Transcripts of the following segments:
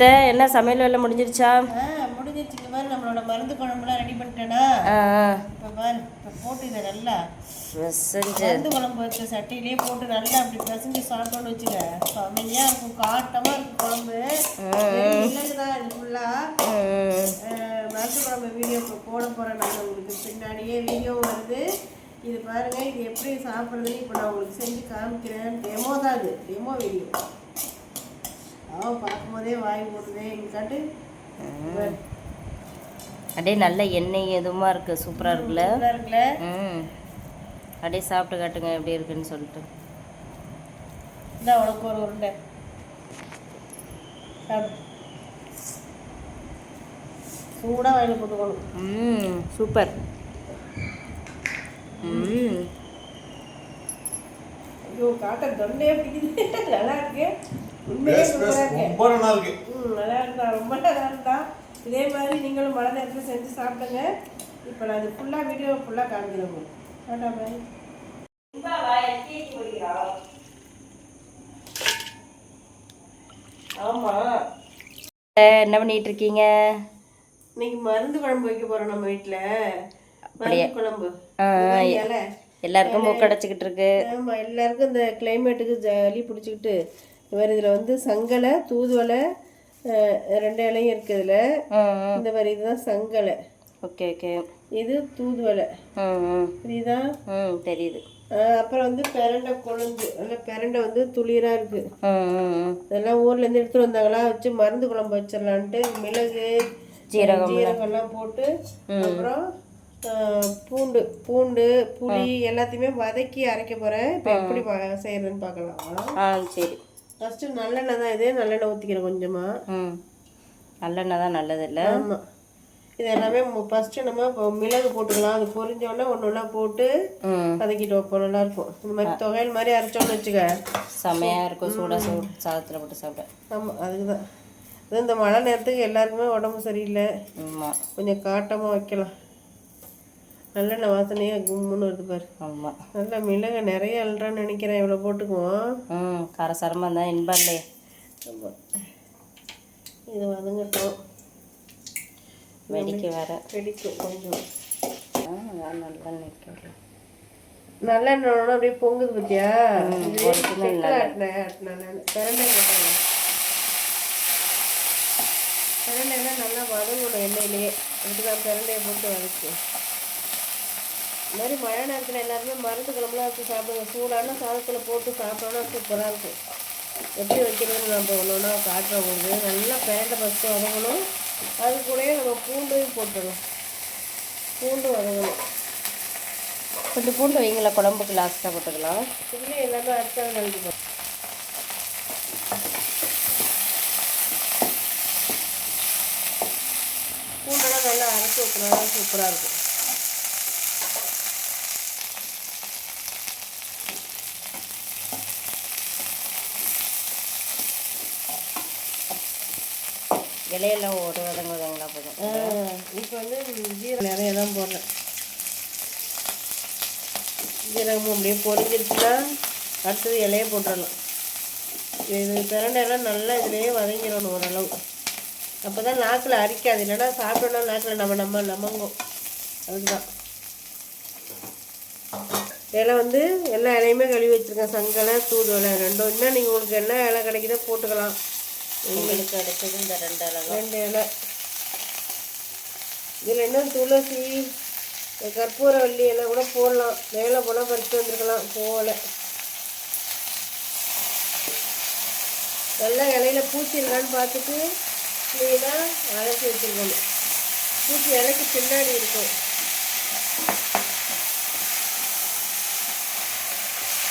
அத்தை என்ன சமையல் வேலை முடிஞ்சிருச்சா? ஆ முடிஞ்சிருச்சுங்க பாரு நம்மளோட மருந்து குழம்புலாம் ரெடி பண்ணிட்டேனா? இப்போ பாரு இப்போ போட்டு இதை நல்லா மருந்து குழம்பு வச்ச சட்டியிலே போட்டு நல்லா அப்படி பிசைஞ்சு சாப்பிட்டோன்னு வச்சுக்க. செம்மையாக இருக்கும். காட்டமாக இருக்கும் குழம்பு. இல்லைதான் இது ஃபுல்லாக மருந்து குழம்பு வீடியோ போட போகிறேன் நான் உங்களுக்கு. பின்னாடியே வீடியோ வருது. இது பாருங்க இது எப்படி சாப்பிட்றதுன்னு இப்போ நான் உங்களுக்கு செஞ்சு காமிக்கிறேன். டெமோ தான் இது டெமோ வீடியோ. அவ பார்க்கும்போதே வாய் போட்டுதே இங்கே காட்டு பாரு. அப்படியே நல்ல எண்ணெய் எதுவுமா இருக்கு? சூப்பராக இருக்குல்ல? இருக்குல்ல? ம். அப்படியே சாப்பிட்டு காட்டுங்க எப்படி இருக்குன்னு சொல்லிட்டு. இந்த உனக்கு ஒரு உருண்டை. சூடாக வாயில் போட்டுக்கணும். ம் சூப்பர். ம். ஐயோ காட்ட தொண்டையே பிடிக்குது. நல்லா இருக்கு. ரொம்ப நல்லா இருக்கு. நல்லா இருந்தா ரொம்ப நல்லா இருந்தா இதே மாதிரி நீங்களும் மழை நேரத்தில் செஞ்சு சாப்பிடுங்க. இப்போ நான் இது ஃபுல்லாக வீடியோ ஃபுல்லாக காமிக்கிறேன் வேண்டாம் பாய் ஆமாம் என்ன பண்ணிட்டு இருக்கீங்க? இன்னைக்கு மருந்து குழம்பு வைக்க போறோம் நம்ம வீட்ல. அப்படியே. மருந்து குழம்பு எல்லாருக்கும் மூக்கடைச்சிக்கிட்டு இருக்கு. ஆமா எல்லாருக்கும் இந்த கிளைமேட்டுக்கு ஜலி பிடிச்சிக்கிட்டு வேறு இதில் வந்து சங்கலை தூதுவலை ரெண்டு இலையும் இருக்குது இதில். ம் ம் இந்த மாதிரி இதுதான் சங்கலை. Okay okay. இது தூதுவலை ம் தெரியுது. அப்புறம் வந்து பெரண்டை கொழுந்து நல்ல பெரண்டை வந்து துளிராக இருக்குது இதெல்லாம் ஊர்லேருந்து எடுத்துகிட்டு வந்தாங்களா? வச்சு மருந்து குழம்பு வச்சிடலான்ட்டு மிளகு ஜீரகம் ஜீரகம்லாம் போட்டு அப்புறம் பூண்டு பூண்டு புளி எல்லாத்தையுமே வதக்கி அரைக்க போகிறேன் இப்போ எப்படி செய்யறதுன்னு பார்க்கலாம். சரி. ஃபஸ்ட்டு நல்லெண்ணெய் தான் இது. நல்லெண்ணெய் ஊற்றிக்கிறேன் கொஞ்சமாக ம். நல்லெண்ணெய் தான் நல்லது இல்லை ஆமாம் இது எல்லாமே ஃபஸ்ட்டு நம்ம இப்போ மிளகு போட்டுக்கலாம். அது பொரிஞ்சோடனே ஒன்று ஒன்றா போட்டு வதக்கிட்டு வைப்போம் நல்லாயிருக்கும் இந்த மாதிரி தொகையல் மாதிரி அரைச்சோன்னு வச்சுக்க. செமையாக இருக்கும். சூடாக சூடு. சாதத்தில் போட்டு சாப்பிட ஆமாம் அதுக்கு தான் அது இந்த மழை நேரத்துக்கு எல்லாருக்குமே உடம்பு சரியில்லை. ஆமாம் கொஞ்சம் காட்டமாக வைக்கலாம். நல்லெண்ணெய் வாசனையாக கும்முன்னு வருது பாரு. ஆமாம் நல்லா மிளகு நிறைய அல்றான்னு நினைக்கிறேன். இவ்வளோ போட்டுக்குவோம். ம் காரசாரமாக இருந்தால் இன்பம் இல்லையே இது வதங்கட்டும் வெடிக்க வேற. வெடிக்கும் கொஞ்சம். நல்லா நிற்க நல்லெண்ணெயோட அப்படியே பொங்குது பார்த்தியா இது original செக்கில் ஆட்டினேன் ஆட்டினேன் பிரண்டை போட்டேன் பிரண்டைலாம் நல்லா வதங்கணும் எண்ணெயிலேயே அதுக்கு தான் பிரண்டையை போட்டு வதக்கு. இந்த மாதிரி மழை நேரத்தில் எல்லாருமே மருந்து குழம்புலாம் வச்சு சாப்பிடுங்க. சூடான சாதத்தில் போட்டு சாப்பிட்டோன்னா சூப்பராக இருக்கும். எப்படி வைக்கிறதுன்னு நம்ம ஒன்று ஒன்றா காட்டுறோம் உங்களுக்கு. நல்லா பேண்டை ஃபஸ்ட்டு வதங்கணும். அது கூடயே நம்ம பூண்டையும் போட்டுடணும். பூண்டு வதங்கணும். கொஞ்சம் பூண்டு வைங்களா குழம்புக்கு லாஸ்ட்டாக போட்டுக்கலாம். இதுலேயே எல்லாமே அரைச்சாலும் கழிச்சு பூண்டெல்லாம் நல்லா அரைச்சி ஊற்றினா சூப்பராக இருக்கும். இலையெல்லாம் ஒரு வதங்க வதங்களா போதும் இப்போ வந்து ஜீரகம் நிறைய தான் போடுறேன் ஜீரகம் அப்படியே பொரிஞ்சிருச்சுன்னா அடுத்தது இலைய போட்டுடலாம் இது பிரண்டையெல்லாம் நல்லா இதுலேயே வதங்கிடணும் ஓரளவு. அப்போ தான் நாக்கில் அரிக்காது. இல்லைன்னா சாப்பிட்டோன்னா நாக்கில் நம்ம நம்ம நமங்கும். அதுதான் இலை வந்து எல்லா இலையுமே கழுவி வச்சுருக்கேன். சங்கலை தூதுவலை ரெண்டும். இன்னும் நீங்கள் உங்களுக்கு என்ன இலை கிடைக்குதோ போட்டுக்கலாம். உங்களுக்கு அடுத்தது இந்த ரெண்டு அளவு ரெண்டு இலை. இதில் இன்னும் துளசி கற்பூரவல்லி எல்லாம் கூட போடலாம். மேலே போனால் பறித்து வந்துருக்கலாம். போகல. நல்லா இலையில பூச்சி இருக்கான்னு பார்த்துட்டு க்ளீனாக அரைச்சி வச்சுருக்கணும். பூச்சி இலைக்கு பின்னாடி இருக்கும்.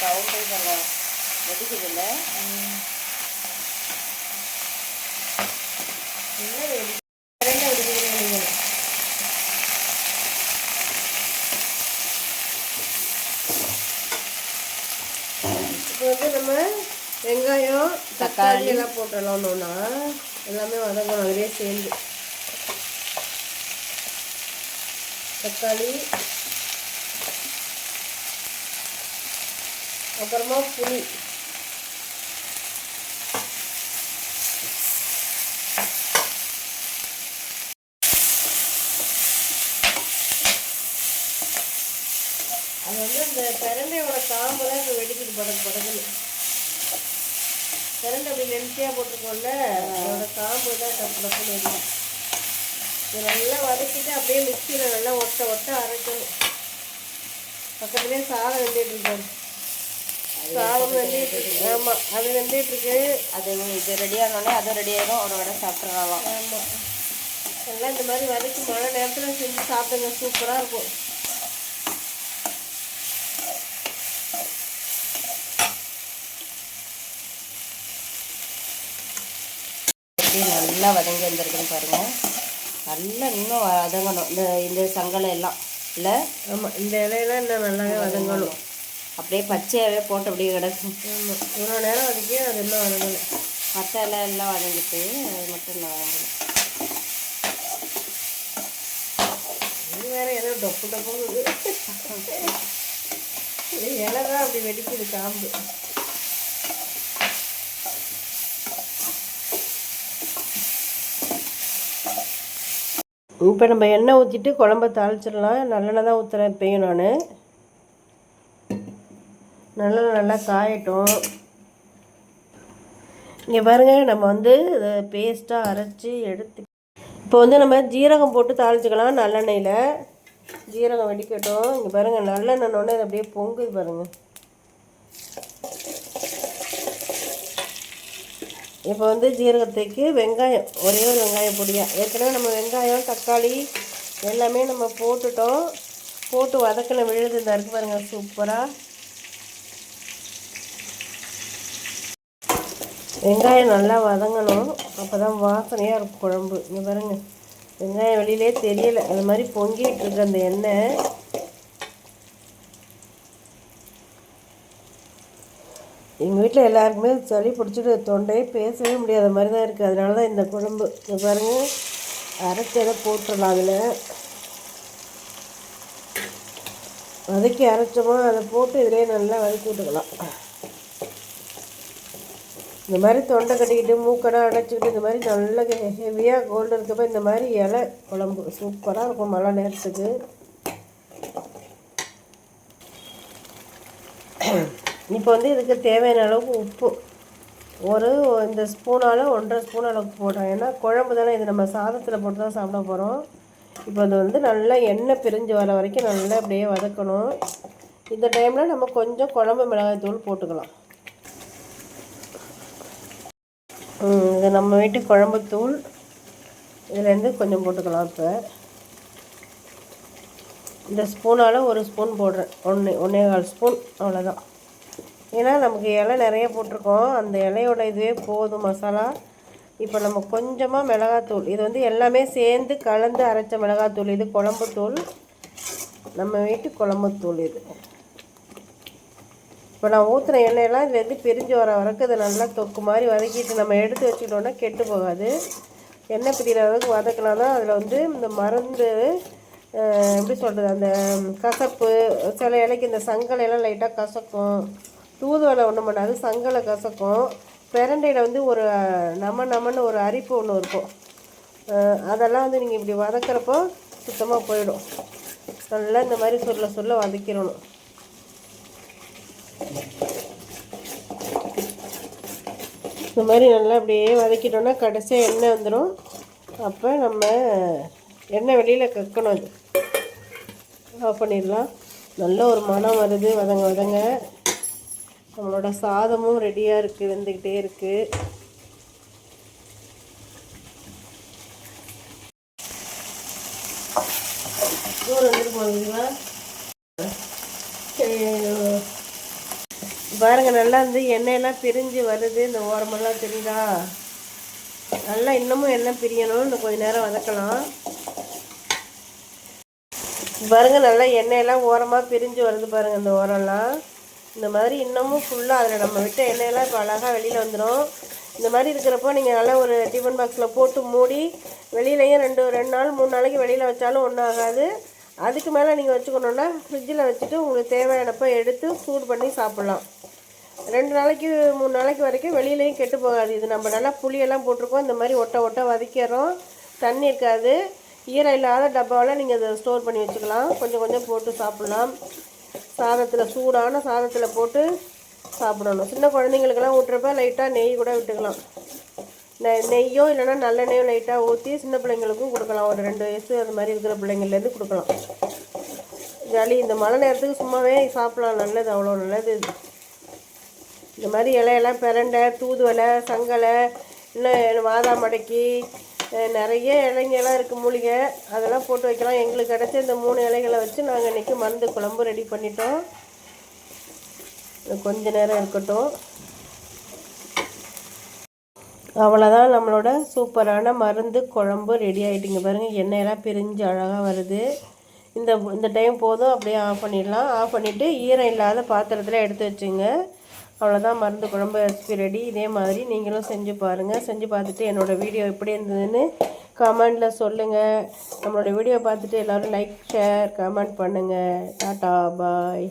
சவுண்டே பாருங்க வெடிக்குது இல்லை நல்லா வெடி- கரண்டை இப்போ வந்து நம்ம வெங்காயம் தக்காளி எல்லாம் போட்டுடலாம் எல்லாமே வதங்கணும் அதிலே சேர்ந்து. தக்காளி அப்புறமா புளி இந்த பிரண்டையோட காம்பு தான் படக்கு படக்குன்னு பிரண்டை அப்படி லென்த்தியாக போட்டிருக்கோம்ல அதோட காம்பு தான் டப்பு டப்புன்னு இது நல்லா வதக்கிட்டு அப்படியே மிக்சியில் நல்லா ஒட்ட ஒட்ட அரைக்கணும். பக்கத்துலேயே சாதம் வெந்துட்டு இருக்காரு சாதம் வெந்துட்டு இருக்கு. ஆமாம் அது வெந்துட்டு இருக்கு. அது இது ரெடி ஆனோடனே அதுவும் ரெடி ஆயிடும் ஒரு வடை சாப்பிட்றலாம் ஆமாம் எல்லாம் இந்த மாதிரி வதக்கி மழை நேரத்தில் செஞ்சு சாப்பிடுங்க. சூப்பராக இருக்கும் எப்படி நல்லா வதங்கி வந்திருக்குன்னு பாருங்க. நல்லா இன்னும் வதங்கணும். இந்த இந்த சங்கலம் எல்லாம். இல்லை? ஆமாம் இந்த இலையெல்லாம் இன்னும் நல்லாவே வதங்கணும். அப்படியே பச்சையாகவே போட்டு அப்படியே கிடக்கும் ஆமாம் இவ்வளோ நேரம் வதக்கி அது இன்னும் வதங்கணும் மற்ற இலை எல்லாம் வதங்கிட்டு அது மட்டும் நான் வதங்கணும். இது வேற ஏதோ டொப்பு இது இலை தான் அப்படி வெடிக்குது காம்பு. இப்போ நம்ம எண்ணெய் ஊற்றிட்டு குழம்ப தாளிச்சிடலாம். நல்லெண்ணெய் தான் ஊற்றுறேன் பெய்யும் நான். நல்லெண்ணெய் நல்லா காயட்டும். இங்கே பாருங்கள் நம்ம வந்து இதை பேஸ்ட்டாக அரைச்சி எடுத்து இப்போ வந்து நம்ம ஜீரகம் போட்டு தாளிச்சிக்கலாம் நல்லெண்ணெயில். ஜீரகம் வெடிக்கட்டும். இங்கே பாருங்கள் நல்லெண்ணெய் ஒன்று அப்படியே பொங்குது பாருங்கள் இப்போ வந்து ஜீரகத்துக்கு வெங்காயம் ஒரே ஒரு வெங்காயம் பொடியாக ஏற்கனவே நம்ம வெங்காயம் தக்காளி எல்லாமே நம்ம போட்டுட்டோம். போட்டு வதக்கின விழுது. இந்த இருக்கு பாருங்கள் சூப்பராக வெங்காயம் நல்லா வதங்கணும். அப்போ தான் வாசனையாக இருக்கும் குழம்பு. இங்கே பாருங்கள் வெங்காயம் வெளியிலே தெரியலை. அது மாதிரி பொங்கிட்டு இருக்கு அந்த எண்ணெய். எங்கள் வீட்டில் எல்லாருக்குமே சளி பிடிச்சிட்டு தொண்டையே பேசவே முடியாத மாதிரி தான் இருக்குது அதனால தான் இந்த குழம்பு. இங்கே பாருங்கள் அரைச்சதை போட்டுடலாம் அதில். வதக்கி அரைச்சோமா அதை போட்டு இதிலே நல்லா வதக்கி விட்டுக்கலாம். இந்த மாதிரி தொண்டை கட்டிக்கிட்டு மூக்கடாக அடைச்சிக்கிட்டு இந்த மாதிரி நல்ல ஹெவியாக கோல்டு இருக்கப்போ இந்த மாதிரி இலை குழம்பு. சூப்பராக இருக்கும் மழை நேரத்துக்கு. இப்போ வந்து இதுக்கு தேவையான அளவுக்கு உப்பு. ஒரு இந்த ஸ்பூனால் ஒன்றரை ஸ்பூன் அளவுக்கு போடுறேன் ஏன்னா குழம்பு தானே இது. நம்ம சாதத்தில் போட்டு தான் சாப்பிட போகிறோம் இப்போ அது வந்து நல்லா எண்ணெய் பிரிஞ்சு வர வரைக்கும் நல்லா அப்படியே வதக்கணும். இந்த டைமில் நம்ம கொஞ்சம் குழம்பு மிளகாய் தூள் போட்டுக்கலாம். இது நம்ம வீட்டு குழம்பு தூள். இதுலேருந்து கொஞ்சம் போட்டுக்கலாம் இப்போ. இந்த ஸ்பூனால் ஒரு ஸ்பூன் போடுறேன். ஒன்று ஒன்றே கால் ஸ்பூன். அவ்வளோதான் ஏன்னா நமக்கு இலை நிறைய போட்டிருக்கோம். அந்த இலையோட இதுவே போதும் மசாலா. இப்போ நம்ம கொஞ்சமாக மிளகாத்தூள். இது வந்து எல்லாமே சேர்ந்து கலந்து அரைச்ச மிளகாத்தூள். இது குழம்புத்தூள். நம்ம வீட்டு குழம்புத்தூள் இது. இப்போ நான் ஊற்றுன எண்ணெயெல்லாம் இதுலேருந்து பிரிஞ்சு வர வரைக்கும் இது நல்லா தொக்கு மாதிரி வதக்கிட்டு நம்ம எடுத்து வச்சுக்கிட்டோன்னா கெட்டு போகாது. எண்ணெய் பிரிகிற அளவுக்கு வதக்கினா தான் அதில் வந்து இந்த மருந்து எப்படி சொல்கிறது அந்த கசப்பு சில இலைக்கு இந்த சங்கலையெல்லாம் லைட்டாக கசக்கும். தூதுவளை ஒன்றும் பண்ணாது சங்கலை கசக்கும். பிரண்டையில் வந்து ஒரு நம்ம நம நமன்னு ஒரு அரிப்பு ஒன்று இருக்கும். அதெல்லாம் வந்து நீங்கள் இப்படி வதக்கிறப்போ சுத்தமாக போயிடும். நல்லா இந்த மாதிரி சொல்ல சொல்ல வதக்கிடணும். இந்த மாதிரி நல்லா அப்படியே வதக்கிட்டோம்னா கடைசியாக எண்ணெய் வந்துடும் அப்போ நம்ம எண்ணெய் வெளியில் கக்கணும் அது. ஆஃப் பண்ணிடலாம். நல்ல ஒரு மனம் வருது. வதங்க வதங்க. நம்மளோட சாதமும் ரெடியாக இருக்குது வெந்துக்கிட்டே இருக்குது தூரம் வந்துட்டு பாருங்க நல்லா வந்து எண்ணெயெல்லாம் பிரிஞ்சு வருது இந்த ஓரமெல்லாம் தெரியுதா? நல்லா இன்னமும் எண்ணெய் பிரியணும் இன்னும் நேரம் வதக்கலாம். பாருங்க நல்லா எண்ணெயெல்லாம் ஓரமாக பிரிஞ்சு வருது பாருங்க இந்த ஓரம்லாம். இந்த மாதிரி இன்னமும் ஃபுல்லாக அதில் நம்ம விட்ட எண்ணெயெல்லாம் இப்போ அழகாக வெளியில் வந்துடும் இந்த மாதிரி இருக்கிறப்போ நீங்கள் நல்லா ஒரு டிஃபன் பாக்ஸில் போட்டு மூடி வெளியிலையும் ரெண்டு ரெண்டு நாள் மூணு நாளைக்கு வெளியில் வச்சாலும் ஒன்றும் ஆகாது. அதுக்கு மேலே நீங்கள் வச்சுக்கணுன்னா ஃப்ரிட்ஜில் வச்சுட்டு உங்களுக்கு தேவையானப்போ எடுத்து சூடு பண்ணி சாப்பிட்லாம். ரெண்டு நாளைக்கு மூணு நாளைக்கு வரைக்கும் வெளியிலையும் கெட்டு போகாது. இது நம்ம நல்லா புளியெல்லாம் போட்டிருக்கோம். இந்த மாதிரி ஒட்ட ஒட்ட வதக்கிறோம். தண்ணி இருக்காது. ஈரம் இல்லாத டப்பாவில் நீங்கள் அதை ஸ்டோர் பண்ணி வச்சுக்கலாம். கொஞ்சம் கொஞ்சம் போட்டு சாப்பிட்லாம். சாதத்தில் சூடான சாதத்தில் போட்டு சாப்பிடணும். சின்ன குழந்தைங்களுக்கெல்லாம் ஊட்டுறப்ப லைட்டாக நெய் கூட விட்டுக்கலாம். நெ- நெய்யோ இல்லைன்னா நல்லெண்ணெயோ லைட்டாக ஊற்றி சின்ன பிள்ளைங்களுக்கும் கொடுக்கலாம். ஒரு ரெண்டு வயசு அது மாதிரி இருக்கிற பிள்ளைங்கள்லேருந்து கொடுக்கலாம். ஜாலி இந்த மழை நேரத்துக்கு சும்மாவே சாப்பிடலாம். நல்லது அவ்வளோ நல்லது. இது இந்த மாதிரி இலையெல்லாம் பிரண்டை தூதுவலை சங்கலை இன்னும் வாதா மடக்கி நிறைய இலைங்கெல்லாம் இருக்குது மூலிகை. அதெல்லாம் போட்டு வைக்கலாம். எங்களுக்கு கிடச்ச இந்த மூணு இலைகளை வச்சு நாங்கள் இன்றைக்கி மருந்து குழம்பு ரெடி பண்ணிட்டோம். கொஞ்ச நேரம் இருக்கட்டும். அவ்வளோதான் நம்மளோட சூப்பரான மருந்து குழம்பு ரெடி ஆகிட்டுங்க பாருங்கள் எண்ணெயெல்லாம் பிரிஞ்சு அழகாக வருது. இந்த இந்த டைம் போதும் அப்படியே ஆஃப் பண்ணிடலாம். ஆஃப் பண்ணிவிட்டு ஈரம் இல்லாத பாத்திரத்தில் எடுத்து வச்சுங்க. அவ்வளோதான் மருந்து குழம்பு ரெசிபி ரெடி இதே மாதிரி நீங்களும் செஞ்சு பாருங்கள் செஞ்சு பார்த்துட்டு என்னோடய வீடியோ எப்படி இருந்ததுன்னு கமெண்டில் சொல்லுங்கள் நம்மளோட வீடியோ பார்த்துட்டு எல்லோரும் லைக் ஷேர் கமெண்ட் பண்ணுங்கள் டாட்டா பாய்